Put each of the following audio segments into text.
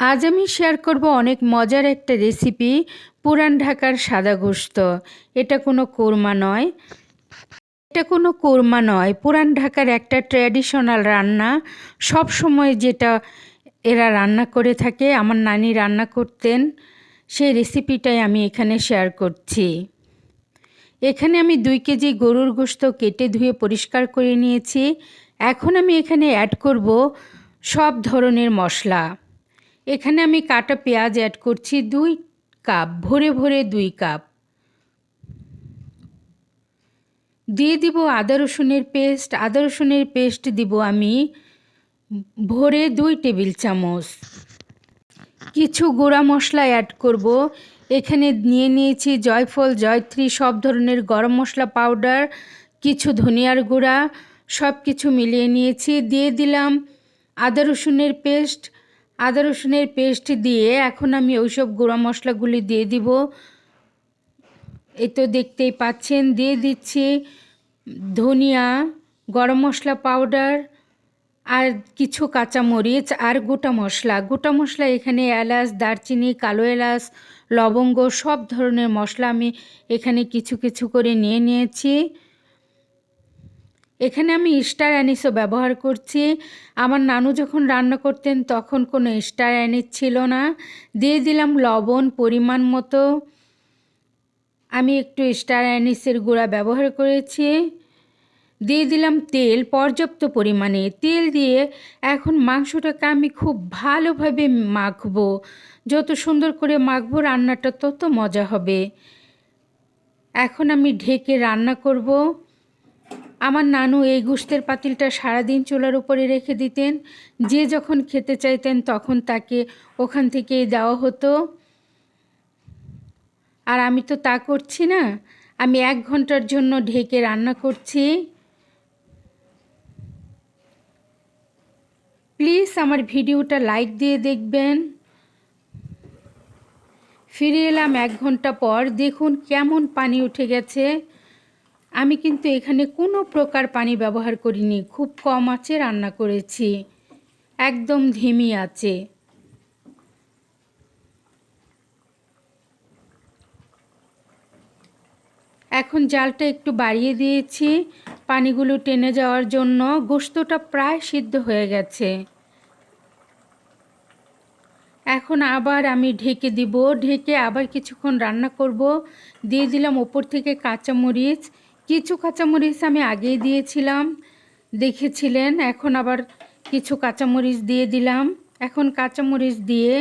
আজ আমি শেয়ার করব অনেক মজার একটা রেসিপি পুরান ঢাকার সাদা গোস্ত এটা কোনো কোরমা নয়। এটা কোনো কোরমা নয়। পুরান ঢাকার একটা ট্র্যাডিশনাল রান্না। সব সময় যেটা এরা রান্না করে থাকে, আমার নানি রান্না করতেন, সেই রেসিপিটাই আমি এখানে শেয়ার করছি। এখানে আমি দুই কেজি গরুর গোস্ত কেটে ধুয়ে পরিষ্কার করে নিয়েছি। এখন আমি এখানে অ্যাড করব সব ধরনের মশলা। এখানে আমি কাটা পেঁয়াজ অ্যাড করছি দুই কাপ ভরে ভরে দুই কাপ দিয়ে দিব আদা রসুনের পেস্ট আদা রসুনের পেস্ট দিব আমি ভরে দুই টেবিল চামচ। কিছু গুঁড়া মশলা অ্যাড করব। এখানে নিয়ে নিয়েছি জয়ফল, জয়ত্রী, সব ধরনের গরম মশলা পাউডার কিছু ধনিয়ার গুঁড়া সব কিছু মিলিয়ে নিয়েছি। দিয়ে দিলাম আদা রসুনের পেস্ট আদা রসুনের পেস্ট দিয়ে এখন আমি ওইসব গুঁড়া মশলাগুলি দিয়ে দিব। এই তো দেখতেই পাচ্ছেন, দিয়ে দিচ্ছি ধনিয়া, গরম মশলা পাউডার আর কিছু কাঁচামরিচ আর গোটা মশলা। গোটা মশলা এখানে এলাচ, দারচিনি, কালো এলাচ, লবঙ্গ সব ধরনের মশলা আমি এখানে কিছু কিছু করে নিয়ে নিয়েছি। এখানে আমি স্টার অ্যানিসও ব্যবহার করছি। আমার নানু যখন রান্না করতেন তখন কোনো স্টার অ্যানিস ছিল না। দিয়ে দিলাম লবণ, পরিমাণ মতো। আমি একটু স্টার অ্যানিসের গুঁড়া ব্যবহার করেছি। দিয়ে দিলাম তেল, পর্যাপ্ত পরিমাণে। তেল দিয়ে এখন মাংসটাকে আমি খুব ভালোভাবে মাখবো। যত সুন্দর করে মাখবো রান্নাটা তত মজা হবে। এখন আমি ঢেকে রান্না করব। আমার নানু এই গুস্তের পাতিলটা সারাদিন চুলার উপরে রেখে দিতেন। যে যখন খেতে চাইতেন তখন তাকে ওখান থেকেই দেওয়া হতো। আর আমি তো তা করছি না। আমি এক ঘণ্টার জন্য ঢেকে রান্না করছি। প্লিজ আমার ভিডিওটা লাইক দিয়ে দেখবেন। ফিরে এলাম এক ঘণ্টা পর। দেখুন কেমন পানি উঠে গেছে। আমি কিন্তু এখানে কোনো প্রকার পানি ব্যবহার করিনি, খুব কম আছে রান্না করেছি। একদম ধিমি আছে। এখন জালটা একটু বাড়িয়ে দিয়েছি, পানিগুলো টেনে যাওয়ার জন্য। গোস্তটা প্রায় সিদ্ধ হয়ে গেছে। এখন আবার আমি ঢেকে দিব। ঢেকে আবার কিছুক্ষণ রান্না করব। দিয়ে দিলাম ওপর থেকে কাঁচামরিচ। কিছু কাঁচামরিচ আমি আগেই দিয়েছিলাম, দেখেছিলেন, এখন আবার কিছু কাঁচামরিচ দিয়ে দিলাম। এখন কাঁচামরিচ দিয়ে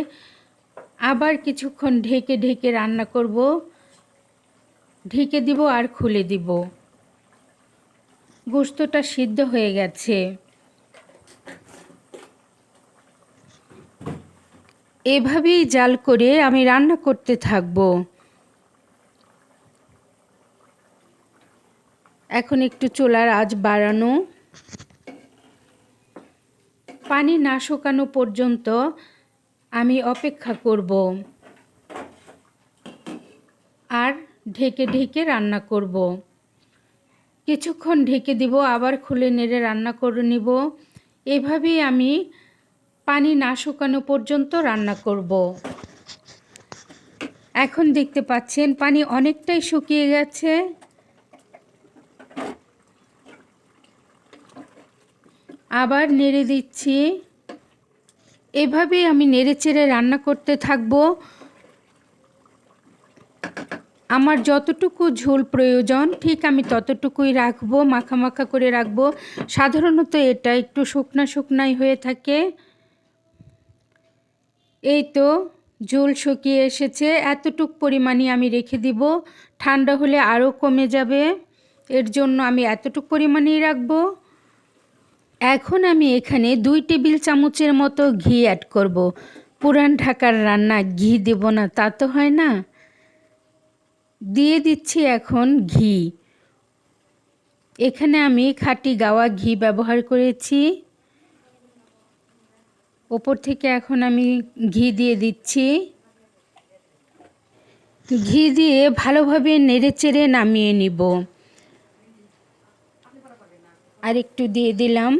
আবার কিছুক্ষণ ঢেকে ঢেকে রান্না করব। ঢেকে দিব আর খুলে দিব। গোস্তটা সিদ্ধ হয়ে গেছে। এভাবেই জাল করে আমি রান্না করতে থাকব। এখন একটু চোলার আজ বাড়ানো। পানি না শুকানো পর্যন্ত আমি অপেক্ষা করব। আর ঢেকে ঢেকে রান্না করব। কিছুক্ষণ ঢেকে দিব, আবার খুলে নেড়ে রান্না করে নিব। এভাবেই আমি পানি না শুকানো পর্যন্ত রান্না করব। এখন দেখতে পাচ্ছেন পানি অনেকটাই শুকিয়ে গেছে। আবার নেড়ে দিচ্ছি। এভাবেই আমি নেড়ে চেড়ে রান্না করতে থাকব। আমার যতটুকু ঝোল প্রয়োজন, ঠিক আমি ততটুকুই রাখব, মাখা করে রাখব। সাধারণত এটা একটু শুকনা শুকনাই হয়ে থাকে। এই তো ঝোল শুকিয়ে এসেছে, এতটুক পরিমাণই আমি রেখে দিব। ঠান্ডা হলে আরও কমে যাবে, এর জন্য আমি এতটুক পরিমাণেই রাখব। এখন আমি এখানে দুই টেবিল চামচের মতো ঘি অ্যাড করব। পুরান ঢাকার রান্না ঘি দেব না, তা তো হয় না। দিয়ে দিচ্ছি এখন ঘি। এখানে আমি খাঁটি গাওয়া ঘি ব্যবহার করেছি। ওপর থেকে এখন আমি ঘি দিয়ে দিচ্ছি। ঘি দিয়ে ভালোভাবে নেড়ে চেড়ে নামিয়ে নিব। আর একটু দিয়ে দিলাম।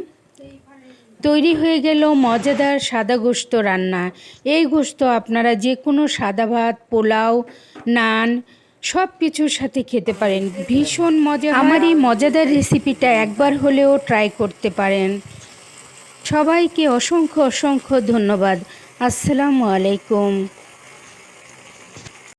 তৈরি হয়ে গেল মজাদার সাদা গোস্ত রান্না। এই গোস্ত আপনারা যে কোনো সাদা ভাত, পোলাও, নান সব কিছুর সাথে খেতে পারেন। ভীষণ মজা আমার এই মজাদার রেসিপিটা একবার হলেও ট্রাই করতে পারেন। সবাইকে অসংখ্য অসংখ্য ধন্যবাদ। আসসালামু আলাইকুম।